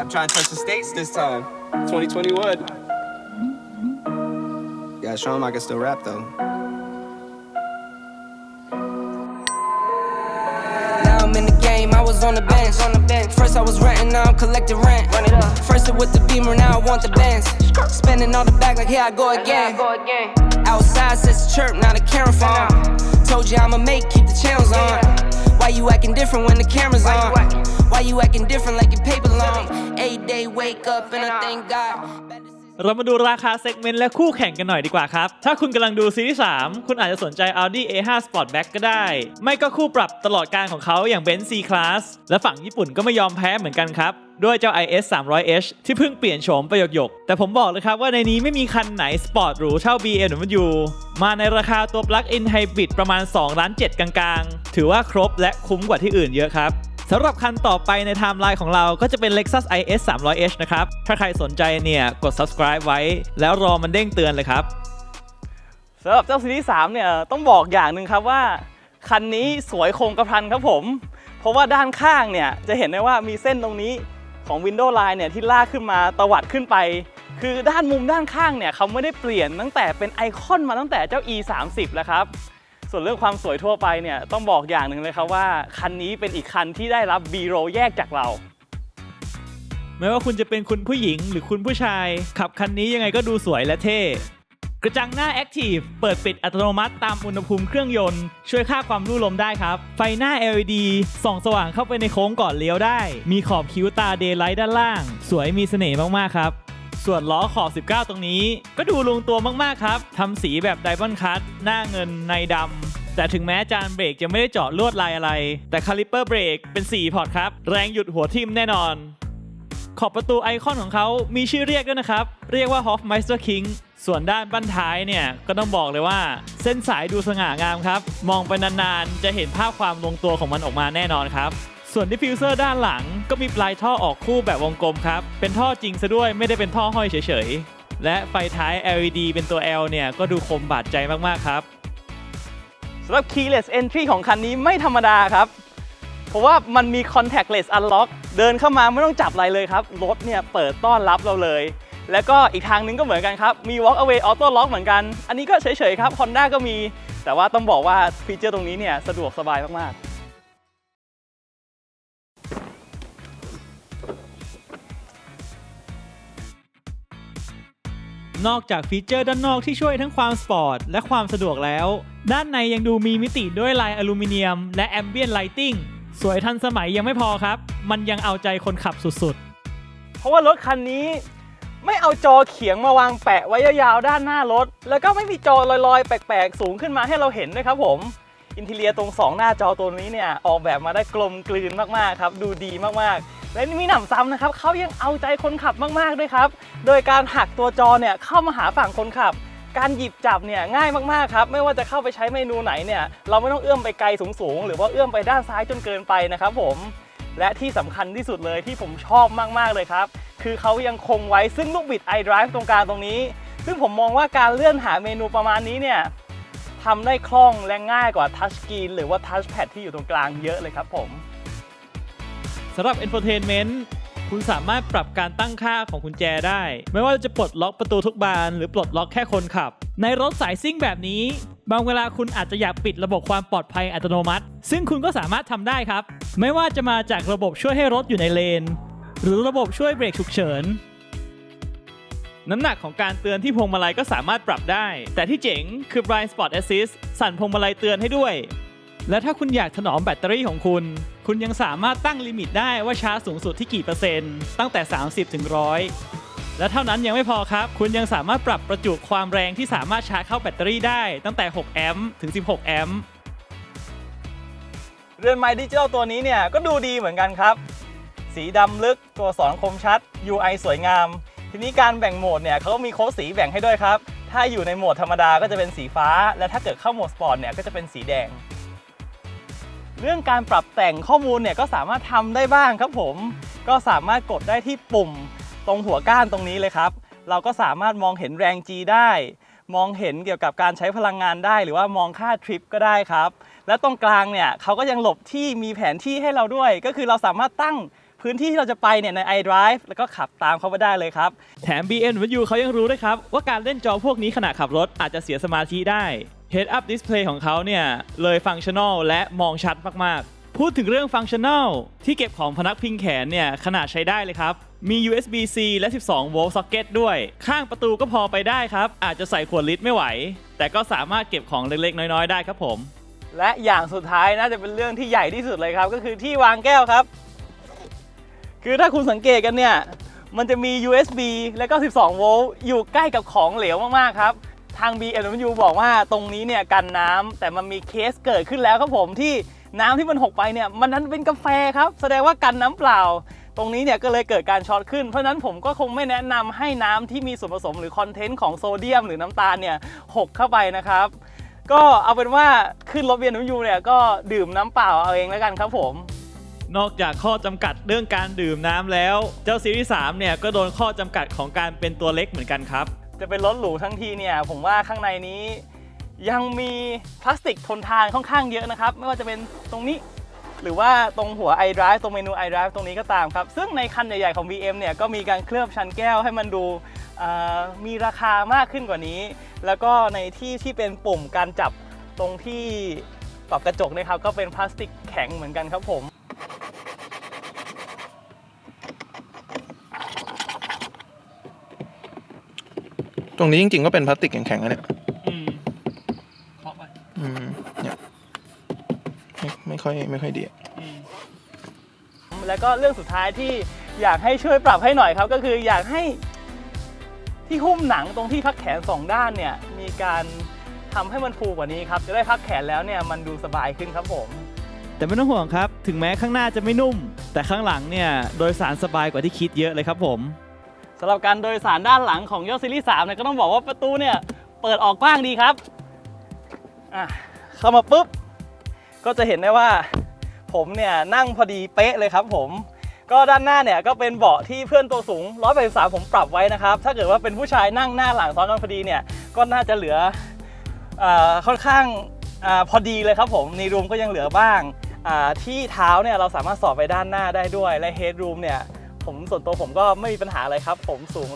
I'm trying to touch the states this time. 2021. Gotta show him I can still rap though. Now I'm in the game, I was on the bench. On the bench. First I was renting, now I'm collecting rent. Run it up. First it with the beamer, now I want the bands. Spending all the back like here I go again. Outside says chirp, now the camera phone. Told you I'ma make, keep the channels on. Why you acting different when the camera's on? Why you acting different like your paper long? Eight day wake up and I thank God. เรามาดูราคาเซกเมนต์และคู่แข่งกันหน่อยดีกว่าครับ ถ้าคุณกำลังดูซีรีส์ 3 คุณอาจจะสนใจ Audi A5 Sportback ก็ได้ ไม่ก็คู่ปรับตลอดการของเขาอย่าง Benz C-Class และฝั่งญี่ปุ่นก็ไม่ยอมแพ้เหมือนกันครับด้วยเจ้า IS 300h ที่เพิ่งเปลี่ยนโฉมไปหยกๆ แต่ผมบอกเลยครับว่าในนี้ไม่มีคันไหนสปอร์ตหรูเท่า BMW มาในราคาตัว Plug-in Hybrid ประมาณ2ล้าน7กลางๆ ถือว่าครบและคุ้มกว่าที่อื่นเยอะครับ สำหรับคันต่อไปในไทม์ไลน์ของเราก็จะเป็น Lexus IS 300h นะครับ ถ้าใครสนใจเนี่ยกด subscribe ไว้ แล้วรอมันเด้งเตือนเลยครับสำหรับเจ้าซีรีส์3เนี่ยต้องบอกอย่างหนึ่งครับว่า คันนี้สวยคงกระพันครับผม เพราะว่าด้านข้างเนี่ยจะเห็นได้ว่ามีเส้นตรงนี้ของ Windows Line เนี่ยที่ลากขึ้นมาตวัดขึ้นไป คือด้านมุมด้านข้างเนี่ยเขาไม่ได้เปลี่ยนตั้งแต่เป็นไอคอนมาตั้งแต่เจ้า E 3 0แล้วครับ ส่วนเรื่องความสวยทั่วไปเนี่ยต้องบอกอย่างหนึ่งเลยครับว่า คันนี้เป็นอีกคันที่ได้รับ B roll แยกจากเรา ไม่ว่าคุณจะเป็นคุณผู้หญิงหรือคุณผู้ชาย ขับคันนี้ยังไงก็ดูสวยและเท่กระจังหน้า Active เปิดปิดอัตโนมัติตามอุณหภูมิเครื่องยนต์ ช่วยค่าความรุ่ลมได้ครับ ไฟหน้า LED ส่องสว่างเข้าไปในโค้งก่อนเลี้ยวได้ มีขอบคิ้วตาเดย์ไลท์ด้านล่าง สวยมีเสน่ห์มาก ๆ ครับ ส่วนล้อขอบ 19 ตรงนี้ ก็ดูลงตัวมาก ๆ ครับทำสีแบบไดมอนด์คัตหน้าเงินในดำ แต่ถึงแม้จานเบรกจะไม่ได้เจาะลวดลายอะไร แต่คาลิปเปอร์เบรกเป็น 4 พอร์ตครับ แรงหยุดหัวทิ่มแน่นอน ขอบประตูไอคอนของเขามีชื่อเรียกด้วยนะครับ เรียกว่า Hofmeister King ส่วนด้านบั้นท้ายเนี่ย ก็ต้องบอกเลยว่า เส้นสายดูสง่างามครับ มองไปนานๆ จะเห็นภาพความลงตัวของมันออกมาแน่นอนครับ ส่วนดิฟฟิวเซอร์ด้านหลังก็มีปลายท่อออกคู่แบบวงกลมครับ เป็นท่อจริงซะด้วยไม่ได้เป็นท่อห้อยเฉยๆ และไฟท้าย LED เป็นตัว L เนี่ย ก็ดูคมบาดใจมากๆครับสำหรับ keyless entry ของคันนี้ไม่ธรรมดาครับ เพราะว่ามันมี contactless unlock เดินเข้ามาไม่ต้องจับอะไรเลยครับ รถเนี่ยเปิดต้อนรับเราเลย แล้วก็อีกทางหนึงก็เหมือนกันครับ มี walk away auto lock เหมือนกัน อันนี้ก็เฉยๆครับ Honda ก็มี แต่ว่าต้องบอกว่าฟีเจอร์ตรงนี้เนี่ยสะดวกสบายมากๆ นอกจากฟีเจอร์ด้านนอกที่ช่วยทั้งความสปอร์ตและความสะดวกแล้ว ด้านในยังดูมีมิติด้วยลายอลูมิเนียม และแอมเบียนไลติงสวยทันสมัยยังไม่พอครับ มันยังเอาใจคนขับสุดๆ เพราะว่ารถคันนี้ไม่เอาจอเขียงมาวางแปะไว้ยาวๆด้านหน้ารถ แล้วก็ไม่มีจอลอยๆ แปลกๆ สูงขึ้นมาให้เราเห็นด้วยครับผม อินทีเลียตรง 2 หน้าจอตัวนี้เนี่ยออกแบบมาได้กลมกลืนมากๆครับ ดูดีมากๆ และมีหนำซ้ำนะครับเขายังเอาใจคนขับมากๆด้วยครับ โดยการหักตัวจอเนี่ยเข้ามาหาฝั่งคนขับ การหยิบจับเนี่ยง่ายมากๆครับ ไม่ว่าจะเข้าไปใช้เมนูไหนเนี่ยเราไม่ต้องเอื้อมไปไกลสูงๆ หรือว่าเอื้อมไปด้านซ้ายจนเกินไปนะครับผมและที่สำคัญที่สุดเลยที่ผมชอบมากๆเลยครับ คือเขายังคงไว้ซึ่งลูกบิด iDrive ตรงกลางตรงนี้ ซึ่งผมมองว่าการเลื่อนหาเมนูประมาณนี้เนี่ยทำได้คล่องและง่ายกว่าทัชสกรีนหรือว่าทัชแพดที่อยู่ตรงกลางเยอะเลยครับผมำหรับ Infotainment คุณสามารถปรับการตั้งค่าของกุญแจได้ ไม่ว่าจะปลดล็อกประตูทุกบาน หรือปลดล็อกแค่คนขับ ในรถสายซิ่งแบบนี้ บางเวลาคุณอาจจะอยากปิดระบบความปลอดภัยอัตโนมัติ ซึ่งคุณก็สามารถทำได้ครับ ไม่ว่าจะมาจากระบบช่วยให้รถอยู่ในเลน หรือระบบช่วยเบรกฉุกเฉิน น้ำหนักของการเตือนที่พวงมาลัยก็สามารถปรับได้ แต่ที่เจ๋งคือ Blind Spot Assist สั่นพวงมาลัยเตือนให้ด้วย และถ้าคุณอยากถนอมแบตเตอรี่ของคุณ คุณยังสามารถตั้งลิมิตได้ว่าชาร์จสูงสุดที่กี่เปอร์เซ็นต์ตั้งแต่ 30 ถึง 100 และเท่านั้นยังไม่พอครับ คุณยังสามารถปรับประจุความแรงที่สามารถชาร์จเข้าแบตเตอรี่ได้ตั้งแต่ 6 แอมป์ถึง 16 แอมป์เรือนไม้ดิจิทัลตัวนี้เนี่ยก็ดูดีเหมือนกันครับ สีดำลึกตัวสอนคมชัด UI สวยงาม ทีนี้การแบ่งโหมดเนี่ยเขาก็มีโค้ดสีแบ่งให้ด้วยครับ ถ้าอยู่ในโหมดธรรมดาก็จะเป็นสีฟ้า และถ้าเกิดเข้าโหมดสปอร์ตเนี่ยก็จะเป็นสีแดง เรื่องการปรับแต่งข้อมูลเนี่ยก็สามารถทำได้บ้างครับผม ก็สามารถกดได้ที่ปุ่มตรงหัวก้านตรงนี้เลยครับ เราก็สามารถมองเห็นแรง G ได้ มองเห็นเกี่ยวกับการใช้พลังงานได้ หรือว่ามองค่าทริปก็ได้ครับ และตรงกลางเนี่ยเขาก็ยังหลบที่มีแผนที่ให้เราด้วย ก็คือเราสามารถตั้งพื้นที่ที่เราจะไปเนี่ยใน iDrive แล้วก็ขับตามเขาไปได้เลยครับ แถม BMW เขายังรู้ด้วยครับ ว่าการเล่นจอพวกนี้ขณะขับรถอาจจะเสียสมาธิได้ Head Up Display ของเขาเนี่ย เลยฟังชั่นอลและมองชัดมาก ๆ พูดถึงเรื่องฟังชั่นอลที่เก็บของพนักพิงแขนเนี่ย ขนาดใช้ได้เลยครับ มี USB-C และ 12 โวลต์ซ็อกเก็ตด้วย ข้างประตูก็พอไปได้ครับ อาจจะใส่ขวดลิตรไม่ไหว แต่ก็สามารถเก็บของเล็ก ๆ น้อย ๆ ได้ครับผม และอย่างสุดท้ายน่าจะเป็นเรื่องที่ใหญ่ที่สุดเลยครับ ก็คือที่วางแก้วครับ คือถ้าคุณสังเกตกันเนี่ย มันจะมี USB และก็ 12 โวลต์อยู่ใกล้กับของเหลวมาก ๆ ครับ ทาง BMW บอกว่าตรงนี้เนี่ยกันน้ำแต่มันมีเคสเกิดขึ้นแล้วครับผมที่น้ำที่มันหกไปเนี่ยมันนั้นเป็นกาแฟครับ แสดงว่ากันน้ำเปล่า ตรงนี้เนี่ยก็เลยเกิดการช็อตขึ้น เพราะนั้นผมก็คงไม่แนะนำให้น้ำที่มีส่วนผสมหรือคอนเทนต์ของโซเดียม หรือน้ำตาลเนี่ยหกเข้าไปนะครับ ก็เอาเป็นว่าขึ้นรถ BMW เนี่ยก็ดื่มน้ำเปล่าเอาเองแล้วกันครับผมนอกจากข้อจำกัดเรื่องการดื่มน้ำแล้ว เจ้าซีรีส์3เนี่ยก็โดนข้อจำกัดของการเป็นตัวเล็กเหมือนกันครับ จะเป็นรถหรูทั้งทีเนี่ยผมว่าข้างในนี้ยังมีพลาสติกทนทานค่อนข้างเยอะนะครับ ไม่ว่าจะเป็นตรงนี้ หรือว่าตรงหัว iDrive ตรงเมนู iDrive ตรงนี้ก็ตามครับ ซึ่งในคันใหญ่ๆของ BM เนี่ยก็มีการเคลือบชั้นแก้วให้มันดูมีราคามากขึ้นกว่านี้ แล้วก็ในที่ที่เป็นปุ่มการจับตรงที่ปรับกระจกนะครับก็เป็นพลาสติกแข็งเหมือนกันครับผม ตรงนี้จริงๆก็เป็นพลาสติกแข็งๆนะเนี่ยอืมเคาะไปอืมเนี่ยไม่ไม่ค่อยไม่ค่อยดีอะอืมแล้วก็เรื่องสุดท้ายที่อยากให้ช่วยปรับให้หน่อยครับ ก็คืออยากให้ที่หุ้มหนังตรงที่พักแขนสองด้านเนี่ย มีการทำให้มันฟูกว่านี้ครับ จะได้พักแขนแล้วเนี่ยมันดูสบายขึ้นครับผม แต่ไม่ต้องห่วงครับ ถึงแม้ข้างหน้าจะไม่นุ่ม แต่ข้างหลังเนี่ย โดยสารสบายกว่าที่คิดเยอะเลยครับผม สำหรับการโดยสารด้านหลังของยอดซีรีส์3เนี่ยก็ต้องบอกว่าประตูเนี่ยเปิดออกกว้างดีครับอะเข้ามาปุ๊บ ก็จะเห็นได้ว่าผมเนี่ยนั่งพอดีเป๊ะเลยครับผมก็ด้านหน้าเนี่ยก็เป็นเบาะที่เพื่อนตัวสูง 183 ผมปรับไว้นะครับ ถ้าเกิดว่าเป็นผู้ชายนั่งหน้าหลังซ้อนกันพอดีเนี่ยก็น่าจะเหลืออาค่อนข้างอาพอดีเลยครับผมในรูมก็ยังเหลือบ้างอ่าที่เท้าเนี่ยเราสามารถสอบไปด้านหน้าได้ด้วยและเฮดรูมเนี่ย ผมส่วนตัวผมก็ไม่มีปัญหาอะไรครับ ผมสูง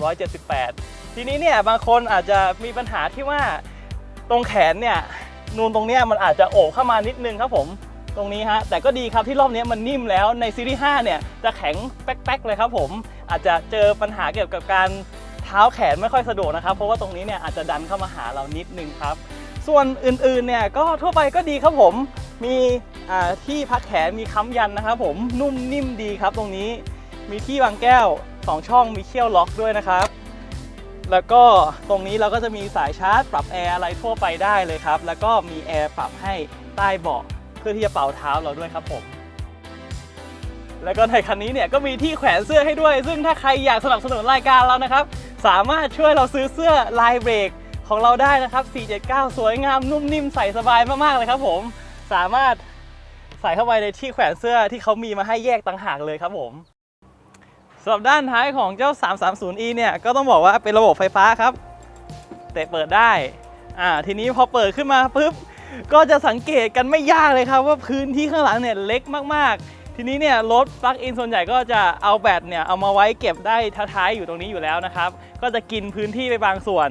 178 ทีนี้เนี่ยบางคนอาจจะมีปัญหาที่ว่าตรงแขนเนี่ยนูนตรงเนี้ยมันอาจจะโอบเข้ามานิดนึงครับผมตรงนี้ฮะแต่ก็ดีครับที่รอบนี้มันนิ่มแล้วในซีรีส์5เนี่ยจะแข็งแป๊กๆเลยครับผมอาจจะเจอปัญหาเกี่ยวกับการเท้าแขนไม่ค่อยสะดวกนะครับเพราะว่าตรงนี้เนี่ยอาจจะดันเข้ามาหาเรานิดนึงครับ ส่วนอื่นๆเนี่ยก็ทั่วไปก็ดีครับผมมีที่พักแขนมีค้ำยันนะครับผมนุ่มนิ่มดีครับตรงนี้ มีที่วางแก้ว 2 ช่องมีเขี้ยวล็อกด้วยนะครับ แล้วก็ตรงนี้เราก็จะมีสายชาร์จ ปรับแอร์อะไรทั่วไปได้เลยครับ แล้วก็มีแอร์ปรับให้ใต้เบาะเพื่อที่จะเป่าเท้าเราด้วยครับผม แล้วก็ในคันนี้เนี่ยก็มีที่แขวนเสื้อให้ด้วย ซึ่งถ้าใครอยากสนับสนุนรายการเรานะครับ สามารถช่วยเราซื้อเสื้อลายเบรกของเราได้นะครับ 479 สวยงามนุ่มนิ่มใส่สบายมากๆเลยครับผม สามารถใส่เข้าไปในที่แขวนเสื้อที่เขามีมาให้แยกต่างหากเลยครับผม สำหรับด้านท้ายของเจ้า 330e เนี่ยก็ต้องบอกว่าเป็นระบบไฟฟ้าครับ เตะเปิดได้อ่าทีนี้พอเปิดขึ้นมาปุ๊บก็จะสังเกตกันไม่ยากเลยครับ ว่าพื้นที่ข้างหลังเนี่ยเล็กมากๆ ทีนี้เนี่ยรถปลั๊กอินส่วนใหญ่ก็จะเอาแบตเนี่ยเอามาไว้เก็บได้ท้ายๆอยู่ตรงนี้อยู่แล้วนะครับ ก็จะกินพื้นที่ไปบางส่วน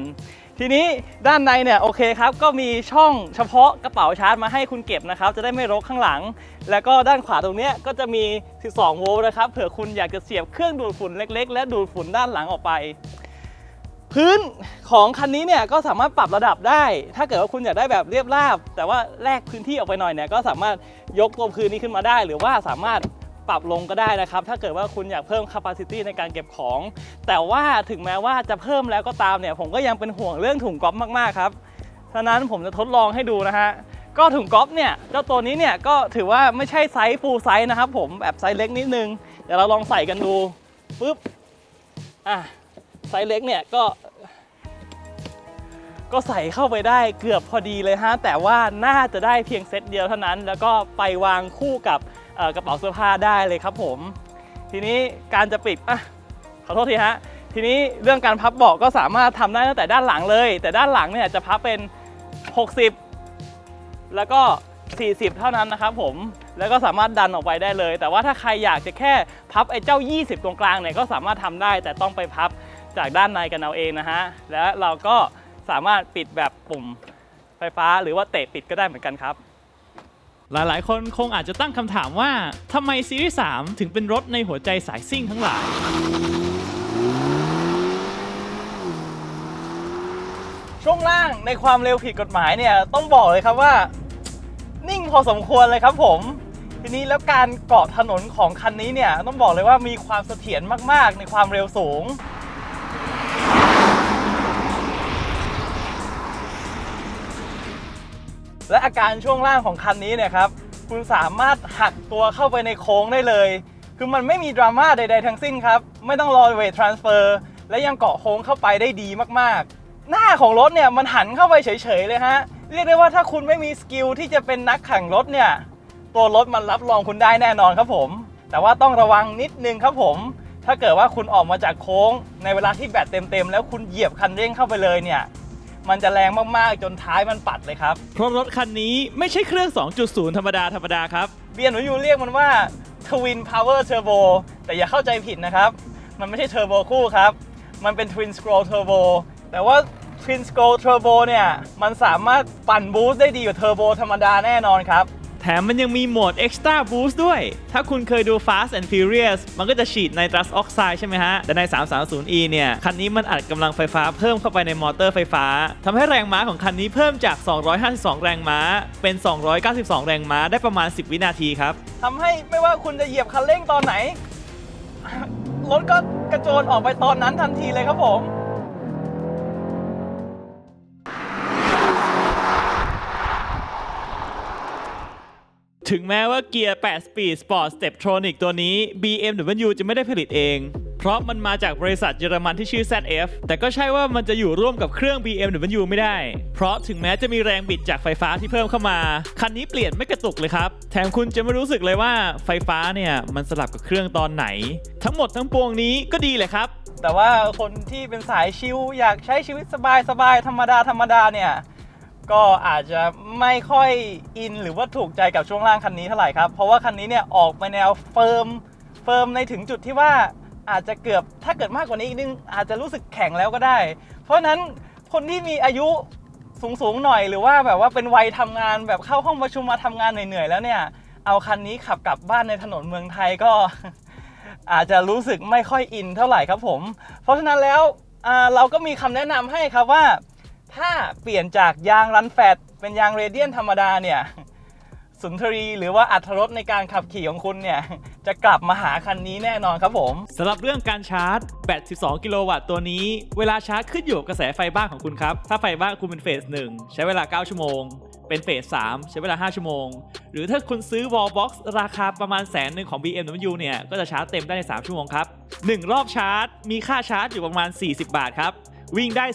ทีนี้ด้านในเนี่ยโอเคครับก็มีช่องเฉพาะกระเป๋าชาร์จมาให้คุณเก็บนะครับจะได้ไม่รกข้างหลัง แล้วก็ด้านขวาตรงเนี้ยก็จะมี 12 โวลต์นะครับเผื่อคุณอยากจะเสียบเครื่องดูดฝุ่นเล็ก ๆ และดูดฝุ่นด้านหลังออกไป พื้นของคันนี้เนี่ยก็สามารถปรับระดับได้ ถ้าเกิดว่าคุณอยากได้แบบเรียบราบ แต่ว่าแลกพื้นที่ออกไปหน่อยเนี่ยก็สามารถยกตัวพื้นนี้ขึ้นมาได้ หรือว่าสามารถ ปรับลงก็ได้นะครับ ถ้าเกิดว่าคุณอยากเพิ่ม capacity ในการเก็บของ แต่ว่าถึงแม้ว่าจะเพิ่มแล้วก็ตามเนี่ย ผมก็ยังเป็นห่วงเรื่องถุงก๊อฟมากๆครับฉะนั้นผมจะทดลองให้ดูนะฮะก็ถุงก๊อฟเนี่ยเจ้าตัวนี้เนี่ยก็ถือว่าไม่ใช่ไซส์ฟูลไซส์นะครับผมแบบไซส์เล็กนิดนึงเดี๋ยวเราลองใส่กันดูปุ๊บอะไซส์เล็กเนี่ยก็ ก็ใส่เข้าไปได้เกือบพอดีเลยฮะแต่ว่าน่าจะได้เพียงเซตเดียวเท่านั้น แล้วก็ไปวางคู่กับ กระเป๋าเสื้อผ้าได้เลยครับผม ทีนี้การจะปิดอะขอโทษทีฮะทีนี้เรื่องการพับเบาะก็สามารถทำได้ตั้งแต่ด้านหลังเลย แต่ด้านหลังเนี่ยจะพับเป็น 60 แล้วก็ 40 เท่านั้นนะครับผมแล้วก็สามารถดันออกไปได้เลย แต่ว่าถ้าใครอยากจะแค่พับไอ้เจ้า 20 ตรงกลางเนี่ยก็สามารถทำได้ แต่ต้องไปพับจากด้านในกันเอาเองนะฮะและเราก็สามารถปิดแบบปุ่มไฟฟ้าหรือว่าเตะปิดก็ได้เหมือนกันครับ หลายๆ คนคงอาจจะตั้งคำถามว่าทำไมซีรีส์ 3 ถึงเป็นรถในหัวใจสายซิ่งทั้งหลาย ช่วงล่างในความเร็วผิดกฎหมายเนี่ย ต้องบอกเลยครับว่า นิ่งพอสมควรเลยครับผม ทีนี้แล้วการเกาะถนนของคันนี้เนี่ย ต้องบอกเลยว่ามีความเสถียรมากๆ ในความเร็วสูง และอาการช่วงล่างของคันนี้เนี่ยครับคุณสามารถหักตัวเข้าไปในโค้งได้เลย คือมันไม่มีดราม่าใด ๆ ทั้งสิ้นครับ ไม่ต้องรอเวททรานสเฟอร์และยังเกาะโค้งเข้าไปได้ดีมากๆ หน้าของรถเนี่ยมันหันเข้าไปเฉยๆเลยฮะ เรียกได้ว่าถ้าคุณไม่มีสกิลที่จะเป็นนักแข่งรถเนี่ย ตัวรถมันรับรองคุณได้แน่นอนครับผม แต่ว่าต้องระวังนิดนึงครับผม ถ้าเกิดว่าคุณออกมาจากโค้ง ในเวลาที่แบตเต็มๆแล้วคุณเหยียบคันเร่งเข้าไปเลยเนี่ย มันจะแรงมากๆ จนท้ายมันปัดเลยครับ เพราะรถคันนี้ไม่ใช่เครื่อง 2.0 ธรรมดาธรรมดาครับเบียนหนูยูเรียกมันว่า Twin Power Turbo แต่อย่าเข้าใจผิดนะครับ มันไม่ใช่เทอร์โบคู่ครับ มันเป็น Twin Scroll Turbo แต่ว่า Twin Scroll Turbo เนี่ย มันสามารถปั่นบูสต์ได้ดีกว่าเทอร์โบธรรมดาแน่นอนครับ แถมมันยังมีโหมด Extra Boost ด้วย ถ้าคุณเคยดู Fast and Furious มันก็จะฉีดไนตรัสออกไซด์ใช่ไหมฮะ แต่ใน 330e เนี่ย คันนี้มันอัดกำลังไฟฟ้าเพิ่มเข้าไปในมอเตอร์ไฟฟ้าทำให้แรงม้าของคันนี้เพิ่มจาก 252 แรงม้า เป็น 292 แรงม้าได้ประมาณ 10 วินาทีครับทำให้ไม่ว่าคุณจะเหยียบคันเร่งตอนไหน รถก็กระโจนออกไปตอนนั้นทันทีเลยครับผม ถึงแม้ว่าเกียร์8 Speed Sport Steptronic ตัวนี้ BMW จะไม่ได้ผลิตเอง เพราะมันมาจากบริษัทเยอรมันที่ชื่อ ZF แต่ก็ใช่ว่ามันจะอยู่ร่วมกับเครื่อง BMW ไม่ได้ เพราะถึงแม้จะมีแรงบิดจากไฟฟ้าที่เพิ่มเข้ามา คันนี้เปลี่ยนไม่กระตุกเลยครับ แถมคุณจะไม่รู้สึกเลยว่าไฟฟ้าเนี่ยมันสลับกับเครื่องตอนไหน ทั้งหมดทั้งปวงนี้ก็ดีเลยครับ แต่ว่าคนที่เป็นสายชิลอยากใช้ชีวิตสบายๆธรรมดาธรรมดาเนี่ย ก็อาจจะไม่ค่อยอินหรือว่าถูกใจกับช่วงล่างคันนี้เท่าไหร่ครับ เพราะว่าคันนี้เนี่ยออกไปแนวเฟิร์มเฟิร์มในถึงจุดที่ว่าอาจจะเกือบถ้าเกิดมากกว่านี้อีกนึงอาจจะรู้สึกแข็งแล้วก็ได้ เพราะฉะนั้นคนที่มีอายุสูงๆหน่อยหรือว่าแบบว่าเป็นวัยทำงานแบบเข้าห้องประชุมมาทำงานเหนื่อยๆแล้วเนี่ยเอาคันนี้ขับกลับบ้านในถนนเมืองไทยก็ อาจจะรู้สึกไม่ค่อยอินเท่าไหร่ครับผม เพราะฉะนั้นแล้วเราก็มีคำแนะนำให้ครับว่า ถ้าเปลี่ยนจากยางรันแฟตเป็นยางเรเดียนธรรมดาเนี่ยสุนทรีหรือว่าอัตรสในการขับขี่ของคุณเนี่ย จะกลับมาหาคันนี้แน่นอนครับผมสำหรับเรื่องการชาร์จแบต12กิโลวัตต์ตัวนี้ เวลาชาร์จขึ้นอยู่กับกระแสไฟบ้านของคุณครับ ถ้าไฟบ้านคุณเป็นเฟส 1 ใช้เวลา 9 ชั่วโมง เป็นเฟส 3 ใช้เวลา 5 ชั่วโมง หรือถ้าคุณซื้อ wall box ราคาประมาณแสนหนึ่งของ BMW เนี่ย ก็จะชาร์จเต็มได้ใน 3 ชั่วโมงครับ 1 รอบชาร์จ มีค่าชาร์จอยู่ประมาณ 40 บาทครับ วิ่งได้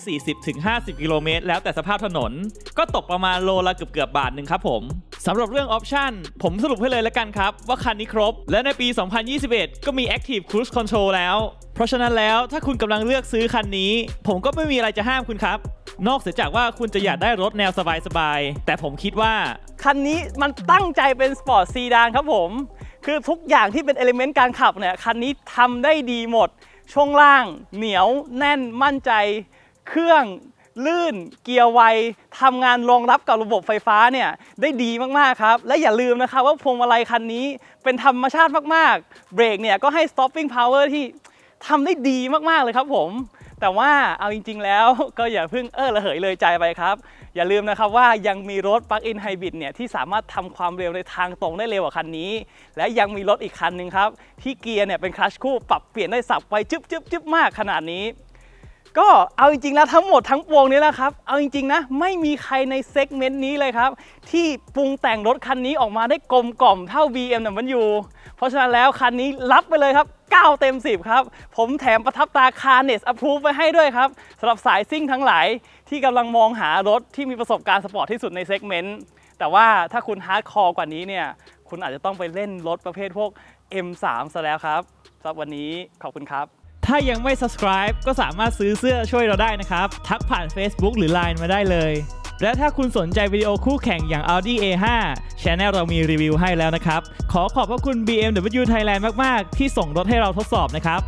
40-50 กิโลเมตร แล้วแต่สภาพถนน ก็ตกประมาณโลละเกือบเกือบบาทหนึ่งครับผมสำหรับเรื่องออปชันผมสรุปให้เลยแล้วกันครับ ว่าคันนี้ครบ และในปี 2021 ก็มี Active Cruise Control แล้ว เพราะฉะนั้นแล้วถ้าคุณกำลังเลือกซื้อคันนี้ ผมก็ไม่มีอะไรจะห้ามคุณครับ นอกเสียจากว่าคุณจะอยากได้รถแนวสบายๆแต่ผมคิดว่า คันนี้มันตั้งใจเป็นสปอร์ตซีดานครับผม คือทุกอย่างที่เป็นเอลิเมนต์การขับเนี่ยคันนี้ทำได้ดีหมด ช่วงล่างเหนียวแน่นมั่นใจ เครื่องลื่นเกียร์ไวทำงานรองรับกับระบบไฟฟ้าเนี่ยได้ดีมากๆครับ และอย่าลืมนะครับว่าพวงมาลัยคันนี้เป็นธรรมชาติมากๆ เบรกเนี่ยก็ให้ stopping power ที่ทำได้ดีมากๆเลยครับผม แต่ว่าเอาจริง ๆ แล้วก็อย่าเพิ่งเออระเหยเลยใจไปครับ อย่าลืมนะครับว่ายังมีรถ Plug-in Hybrid เนี่ยที่สามารถทำความเร็วในทางตรงได้เร็วกว่าคันนี้ และยังมีรถอีกคันหนึ่งครับ ที่เกียร์เนี่ยเป็นคลัชคู่ปรับเปลี่ยนได้สับไวจึ๊บจึ๊บจึ๊บมากขนาดนี้ ก็เอาจริงๆแล้วทั้งหมดทั้งปวงนี้แหละครับ เอาจริงๆนะไม่มีใครในเซกเมนต์นี้เลยครับ ที่ปรุงแต่งรถคันนี้ออกมาได้กลมกล่อมเท่า BMW เพราะฉะนั้นแล้วคันนี้รับไปเลยครับ 9 เต็ม 10 ครับ ผมแถมประทับตาคารเนสอ p พ o ไปให้ด้วยครับสำหรับสายซิ่งทั้งหลายที่กำลังมองหารถที่มีประสบการณ์สปอร์ตที่สุดในเซกเมนต์ แต่ว่าถ้าคุณฮาร์ดคอร์กว่านี้เนี่ย คุณอาจจะต้องไปเล่นรถประเภทพวก M3 ซะแล้วครับสำหรับวันนี้ขอบคุณครับ ถ้ายังไม่ subscribe ก็สามารถซื้อเสื้อช่วยเราได้นะครับ ทักผ่าน Facebook หรือ Line มาได้เลย และถ้าคุณสนใจวิดีโอคู่แข่งอย่าง Audi A5 Channel เรามีรีวิวให้แล้วนะครับ ขอขอบพระคุณ BMW Thailand มาก ๆ ที่ส่งรถให้เราทดสอบนะครับ